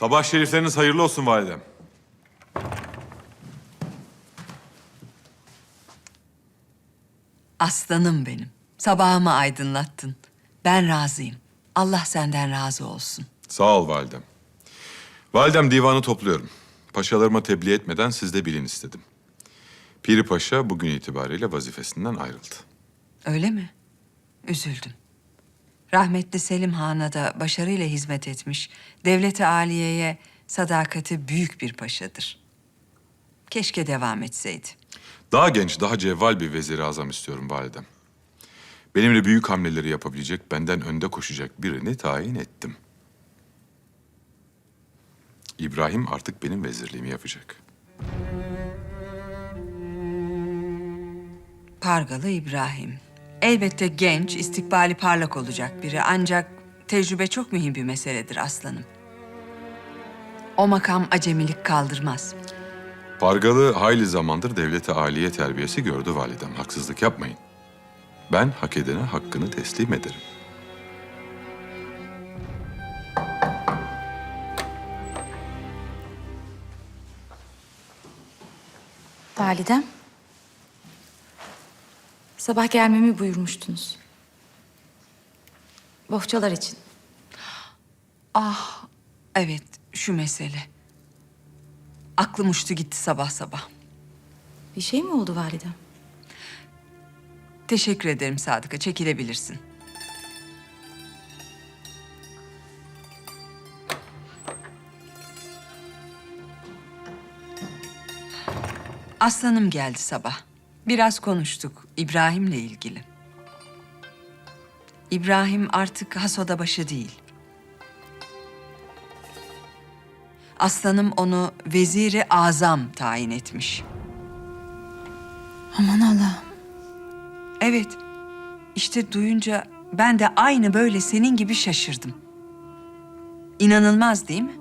Sabah şerifleriniz hayırlı olsun validem. Aslanım benim. Sabahımı aydınlattın. Ben razıyım. Allah senden razı olsun. Sağ ol validem. Validem divanı topluyorum. Paşalarıma tebliğ etmeden siz de bilin istedim. Piri Paşa bugün itibariyle vazifesinden ayrıldı. Öyle mi? Üzüldüm. Rahmetli Selim Han'a da başarıyla hizmet etmiş. Devlet-i Aliye'ye sadakati büyük bir paşadır. Keşke devam etseydi. Daha genç, daha cevval bir vezir azam istiyorum validem. Benimle büyük hamleleri yapabilecek, benden önde koşacak birini tayin ettim. İbrahim artık benim vezirliğimi yapacak. Pargalı İbrahim. Elbette genç, istikbali parlak olacak biri. Ancak tecrübe çok mühim bir meseledir aslanım. O makam acemilik kaldırmaz. Pargalı hayli zamandır devlete aliye terbiyesi gördü validem. Haksızlık yapmayın. Ben hak edene hakkını teslim ederim. Validem. Sabah gelmemi buyurmuştunuz. Bohçalar için. Ah, evet şu mesele. Aklım uçtu gitti sabah sabah. Bir şey mi oldu validem? Teşekkür ederim Sadık'a, çekilebilirsin. Aslanım geldi sabah. Biraz konuştuk İbrahim'le ilgili. İbrahim artık hasoda başı değil. Aslanım onu veziri azam tayin etmiş. Aman Allah'ım. Evet. İşte duyunca ben de aynı böyle senin gibi şaşırdım. İnanılmaz değil mi?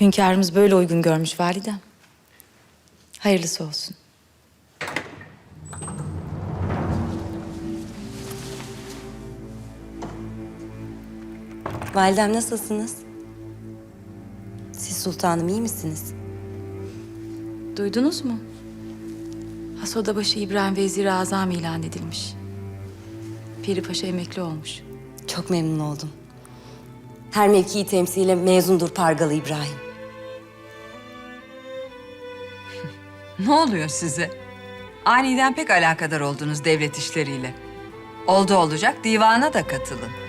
Hünkârımız böyle uygun görmüş validem. Hayırlısı olsun. Validem nasılsınız? Siz sultanım iyi misiniz? Duydunuz mu? Hasodabaşı İbrahim Vezir-i Azam ilan edilmiş. Piri Paşa emekli olmuş. Çok memnun oldum. Her mevkii temsile mezundur Pargalı İbrahim. Ne oluyor size? Aniden pek alakadar oldunuz devlet işleriyle. Oldu olacak divana da katılın.